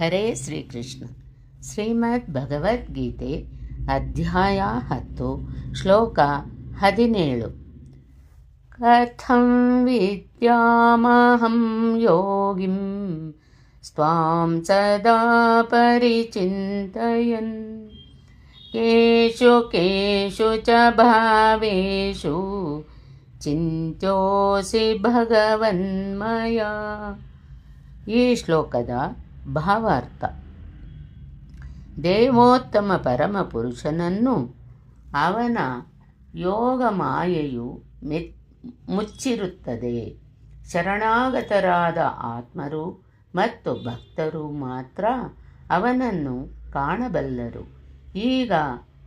ಹರೇ ಶ್ರೀಕೃಷ್ಣ. ಶ್ರೀಮದ್ ಭಗವದ್ಗೀತೆ, ಅಧ್ಯಾಯ ಹತ್ತು, ಶ್ಲೋಕ ಹದಿನೇಳು. ಕಥಂ ವಿದ್ಯಾಮಹಂ ಯೋಗಿಂ, ಸ್ವಾಂ ಸದಾ ಪರಿಚಿಂತಯನ್. ಕೇಶು ಕೇಶು ಚ ಭಾವೇಶು, ಚಿಂತ್ಯೋಸಿ ಭಗವನ್ಮಯ. ಈ ಶ್ಲೋಕದ ಭಾವಾರ್ಥ. ದೇವೋತ್ತಮ ಪರಮ ಪುರುಷನನ್ನು ಅವನ ಯೋಗ ಮಾಯೆಯು ಮೆತ್, ಮುಚ್ಚಿರುತ್ತದೆ. ಶರಣಾಗತರಾದ ಆತ್ಮರು ಮತ್ತು ಭಕ್ತರು ಮಾತ್ರ ಅವನನ್ನು ಕಾಣಬಲ್ಲರು. ಈಗ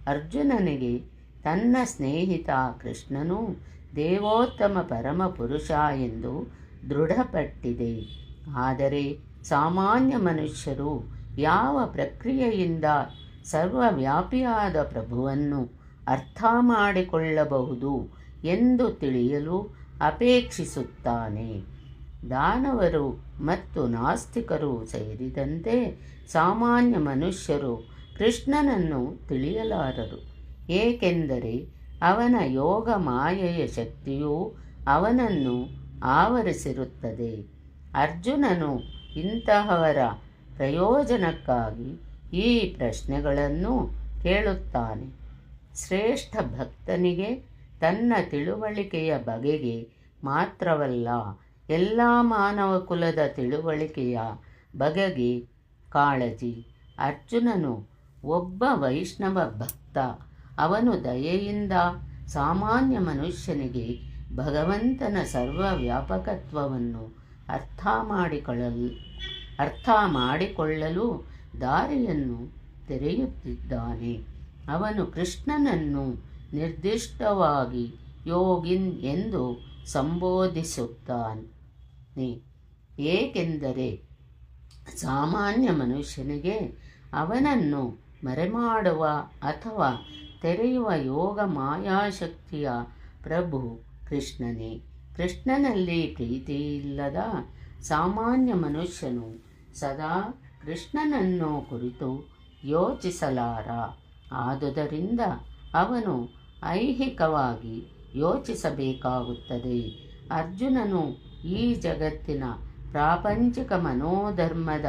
ಅರ್ಜುನನಿಗೆ ತನ್ನ ಸ್ನೇಹಿತ ಕೃಷ್ಣನು ದೇವೋತ್ತಮ ಪರಮ ಪುರುಷ ಎಂದು ದೃಢಪಟ್ಟಿದೆ. ಆದರೆ ಸಾಮಾನ್ಯ ಮನುಷ್ಯರು ಯಾವ ಪ್ರಕ್ರಿಯೆಯಿಂದ ಸರ್ವವ್ಯಾಪಿಯಾದ ಪ್ರಭುವನ್ನು ಅರ್ಥ ಮಾಡಿಕೊಳ್ಳಬಹುದು ಎಂದು ತಿಳಿಯಲು ಅಪೇಕ್ಷಿಸುತ್ತಾನೆ. ದಾನವರು ಮತ್ತು ನಾಸ್ತಿಕರು ಸೇರಿದಂತೆ ಸಾಮಾನ್ಯ ಮನುಷ್ಯರು ಕೃಷ್ಣನನ್ನು ತಿಳಿಯಲಾರರು. ಏಕೆಂದರೆ ಅವನ ಯೋಗ ಮಾಯೆಯ ಶಕ್ತಿಯು ಅವನನ್ನು ಆವರಿಸಿರುತ್ತದೆ. ಅರ್ಜುನನು ಇಂತಹವರ ಪ್ರಯೋಜನಕ್ಕಾಗಿ ಈ ಪ್ರಶ್ನೆಗಳನ್ನು ಕೇಳುತ್ತಾನೆ. ಶ್ರೇಷ್ಠ ಭಕ್ತನಿಗೆ ತನ್ನ ತಿಳುವಳಿಕೆಯ ಬಗೆಗೆ ಮಾತ್ರವಲ್ಲ, ಎಲ್ಲ ಮಾನವ ಕುಲದ ತಿಳುವಳಿಕೆಯ ಬಗೆಗೆ ಕಾಳಜಿ. ಅರ್ಜುನನು ಒಬ್ಬ ವೈಷ್ಣವ ಭಕ್ತ. ಅವನು ದಯೆಯಿಂದ ಸಾಮಾನ್ಯ ಮನುಷ್ಯನಿಗೆ ಭಗವಂತನ ಸರ್ವವ್ಯಾಪಕತ್ವವನ್ನು ಅರ್ಥ ಮಾಡಿಕೊಳ್ಳಲು ಅರ್ಥ ಮಾಡಿಕೊಳ್ಳಲು ದಾರಿಯನ್ನು ತೆರೆಯುತ್ತಿದ್ದಾನೆ. ಅವನು ಕೃಷ್ಣನನ್ನು ನಿರ್ದಿಷ್ಟವಾಗಿ ಯೋಗಿನ್ ಎಂದು ಸಂಬೋಧಿಸುತ್ತಾನೆ. ಏಕೆಂದರೆ ಸಾಮಾನ್ಯ ಮನುಷ್ಯನಿಗೆ ಅವನನ್ನು ಮರೆಮಾಡುವ ಅಥವಾ ತೆರೆಯುವ ಯೋಗ ಮಾಯಾಶಕ್ತಿಯ ಪ್ರಭು ಕೃಷ್ಣನೇ. ಕೃಷ್ಣನಲ್ಲಿ ಪ್ರೀತಿಯಿಲ್ಲದ ಸಾಮಾನ್ಯ ಮನುಷ್ಯನು ಸದಾ ಕೃಷ್ಣನನ್ನು ಕುರಿತು ಯೋಚಿಸಲಾರ. ಆದುದರಿಂದ ಅವನು ಐಹಿಕವಾಗಿ ಯೋಚಿಸಬೇಕಾಗುತ್ತದೆ. ಅರ್ಜುನನು ಈ ಜಗತ್ತಿನ ಪ್ರಾಪಂಚಿಕ ಮನೋಧರ್ಮದ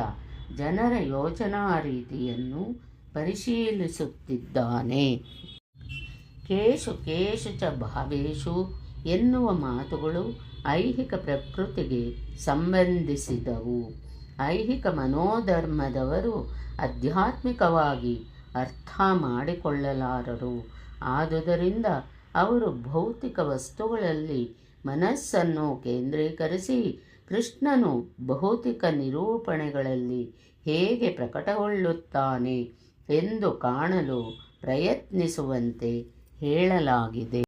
ಜನರ ಯೋಚನಾ ರೀತಿಯನ್ನು ಪರಿಶೀಲಿಸುತ್ತಿದ್ದಾನೆ. ಕೇಶು ಕೇಶು ಚ ಭಾವೇಶು ಎನ್ನುವ ಮಾತುಗಳು ಐಹಿಕ ಪ್ರಕೃತಿಗೆ ಸಂಬಂಧಿಸಿದವು. ಐಹಿಕ ಮನೋಧರ್ಮದವರು ಆಧ್ಯಾತ್ಮಿಕವಾಗಿ ಅರ್ಥ ಮಾಡಿಕೊಳ್ಳಲಾರರು. ಆದುದರಿಂದ ಅವರು ಭೌತಿಕ ವಸ್ತುಗಳಲ್ಲಿ ಮನಸ್ಸನ್ನು ಕೇಂದ್ರೀಕರಿಸಿ ಕೃಷ್ಣನು ಭೌತಿಕ ನಿರೂಪಣೆಗಳಲ್ಲಿ ಹೇಗೆ ಪ್ರಕಟಗೊಳ್ಳುತ್ತಾನೆ ಎಂದು ಕಾಣಲು ಪ್ರಯತ್ನಿಸುವಂತೆ ಹೇಳಲಾಗಿದೆ.